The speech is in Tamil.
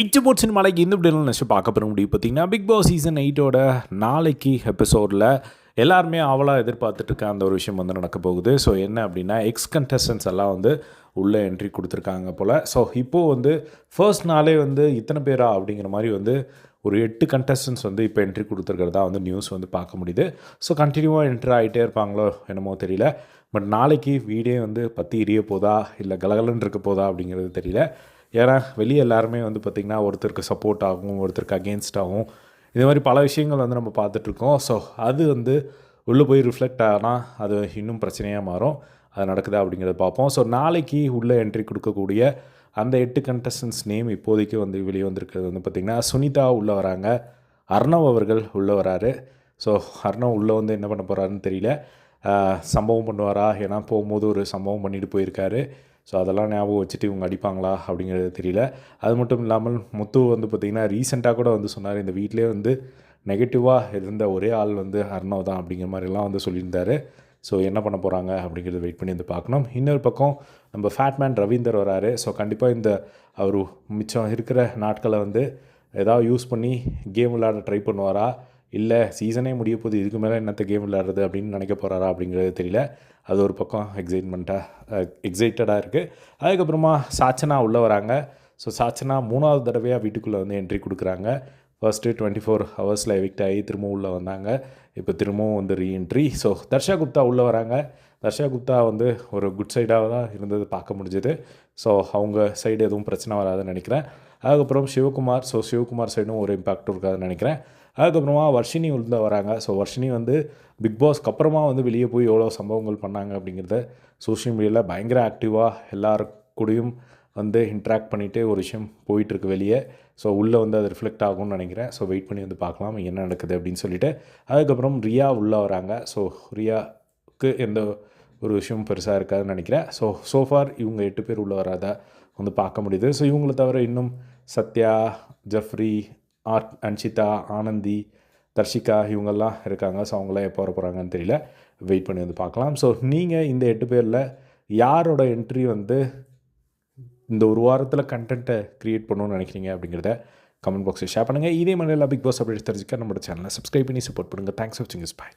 இச்சபோட் மலைக்கு இந்த இப்படி நினச்சி பார்க்க போகிற முடியும் பார்த்தீங்கன்னா பிக் பாஸ் சீசன் எயிட்டோட நாளைக்கு எபிசோடில் எல்லாருமே அவளாக எதிர்பார்த்துட்டு இருக்க அந்த ஒரு விஷயம் வந்து நடக்க போகுது. ஸோ என்ன அப்படின்னா எக்ஸ் கண்டஸ்டன்ஸ் எல்லாம் வந்து உள்ளே என்ட்ரி கொடுத்துருக்காங்க போல். ஸோ இப்போது வந்து ஃபர்ஸ்ட் நாளே வந்து இத்தனை பேரா அப்படிங்கிற மாதிரி வந்து ஒரு எட்டு கண்டஸ்டன்ஸ் வந்து இப்போ என்ட்ரி கொடுத்துருக்கிறதா வந்து நியூஸ் வந்து பார்க்க முடியுது. ஸோ கண்டினியூவாக என்ட்ரி ஆகிட்டே இருப்பாங்களோ என்னமோ தெரியல. பட் நாளைக்கு வீடே வந்து பற்றி எரிய போதா? இல்லை கலகலன்னு இருக்க போதா அப்படிங்கிறது தெரியல. ஏன்னா வெளியே எல்லாருமே வந்து பார்த்திங்கன்னா ஒருத்தருக்கு சப்போர்ட் ஆகும் ஒருத்தருக்கு அகேன்ஸ்டாகவும் இது மாதிரி பல விஷயங்கள் வந்து நம்ம பார்த்துட்ருக்கோம் ஸோ அது வந்து உள்ளே போய் ரிஃப்ளெக்ட் ஆனால் அது இன்னும் பிரச்சனையாக மாறும். அது நடக்குதா அப்படிங்கிறத பார்ப்போம் ஸோ நாளைக்கு உள்ளே என்ட்ரி கொடுக்கக்கூடிய அந்த எட்டு கண்டஸ்டன்ஸ் நேம் இப்போதைக்கு வந்து வெளியே வந்திருக்கிறது வந்து பார்த்திங்கன்னா சுனிதா உள்ளே வராங்க. அர்ணவ் அவர்கள் உள்ளே வராரு. ஸோ அர்ணவ் உள்ளே வந்து என்ன பண்ண போகிறாருன்னு தெரியல. சம்பவம் பண்ணுவாரா? ஏன்னா போகும்போது ஒரு சம்பவம் பண்ணிட்டு போயிருக்காரு. ஸோ அதெல்லாம் ஞாபகம் வச்சுட்டு இவங்க அடிப்பாங்களா அப்படிங்கிறது தெரியல. அது மட்டும் இல்லாமல் முத்து வந்து பார்த்திங்கன்னா ரீசெண்டாக கூட வந்து சொன்னார் இந்த வீட்டிலே வந்து நெகட்டிவாக இருந்த ஒரே ஆள் வந்து அர்ணவ் தான் அப்படிங்கிற மாதிரிலாம் வந்து சொல்லியிருந்தார். ஸோ என்ன பண்ண போகிறாங்க அப்படிங்கிறத வெயிட் பண்ணி வந்து பார்க்கணும். இன்னொரு பக்கம் நம்ம ஃபேட்மேன் ரவீந்தர் வராரு. ஸோ கண்டிப்பாக இந்த அவர் மிச்சம் இருக்கிற நாட்களை வந்து ஏதாவது யூஸ் பண்ணி கேம் விளையாட ட்ரை பண்ணுவாரா? இல்லை சீசனே முடிய போது இதுக்கு மேலே என்னத்த கேம் விளையாடுறது அப்படின்னு நினைக்க போகிறாரா அப்படிங்கிறது தெரியல. அது ஒரு பக்கம் எக்ஸைட்மெண்ட்டாக எக்ஸைட்டடாக இருக்குது அதுக்கப்புறமா சாச்சனா உள்ளே வராங்க. ஸோ சாச்சனா மூணாவது தடவையாக வீட்டுக்குள்ளே வந்து என்ட்ரி கொடுக்குறாங்க. ஃபர்ஸ்ட்டு டுவெண்ட்டி ஃபோர் ஹவர்ஸில் எவிக்ட் ஆகி திரும்பவும் உள்ளே வந்தாங்க. இப்போ திரும்பவும் வந்து ரீஎன்ட்ரி ஸோ தர்ஷா குப்தா உள்ளே வராங்க. தர்ஷா குப்தா வந்து ஒரு குட் சைடாக தான் இருந்தது பார்க்க முடிஞ்சது. ஸோ அவங்க சைடு எதுவும் பிரச்சனை வராதுன்னு நினைக்கிறேன். அதுக்கப்புறம் சிவகுமார் ஸோ சிவகுமார் சைடும் ஒரு இம்பாக்ட் இருக்காதுன்னு நினைக்கிறேன். அதுக்கப்புறமா வர்ஷினி உள்ள வராங்க. ஸோ வர்ஷினி வந்து பிக் பாஸ்க்கு அப்புறமா வந்து வெளியே போய் எவ்வளோ சம்பவங்கள் பண்ணாங்க அப்படிங்கிறத சோஷியல் மீடியாவில் பயங்கர ஆக்டிவாக எல்லாரு கூடயும் வந்து இன்ட்ராக்ட் பண்ணிகிட்டே ஒரு விஷயம் போயிட்டுருக்கு வெளியே. ஸோ உள்ளே வந்து அது ரிஃப்ளெக்ட் ஆகும்னு நினைக்கிறேன். ஸோ வெயிட் பண்ணி வந்து பார்க்கலாம் என்ன நடக்குது அப்படின்னு சொல்லிட்டு. அதுக்கப்புறம் ரியா உள்ளே வராங்க. ஸோ ரியாவுக்கு எந்த ஒரு விஷயம் பெருசாக இருக்காதுன்னு நினைக்கிறேன். ஸோ சோஃபார் இவங்க எட்டு பேர் உள்ளே வராதா வந்து பார்க்க முடியுது. ஸோ இவங்களை தவிர இன்னும் சத்யா ஜஃப்ரி ஆர்ட் அன்ஷிதா ஆனந்தி தர்ஷிகா இவங்கெல்லாம் இருக்காங்க. ஸோ அவங்களாம் எப்போ வர போகிறாங்கன்னு தெரியல. வெயிட் பண்ணி வந்து பார்க்கலாம். ஸோ நீங்கள் இந்த எட்டு பேரில் யாரோட என்ட்ரி வந்து இந்த ஒரு வாரத்தில் கண்டென்ட்டை க்ரியேட் பண்ணணும்னு நினைக்கிறீங்க அப்படிங்கிறத கமெண்ட் பாக்ஸில் ஷேர் பண்ணுங்கள் இதே மாதிரி எல்லா பிக் பாஸ் அப்டேட் தெரிஞ்சுக்க நம்ம சேனலை சப்ஸ்கிரைப் பண்ணி சப்போர்ட் பண்ணுங்கள் தேங்க்ஸ் ஃபார் வாட்சிங் இஸ் பாய்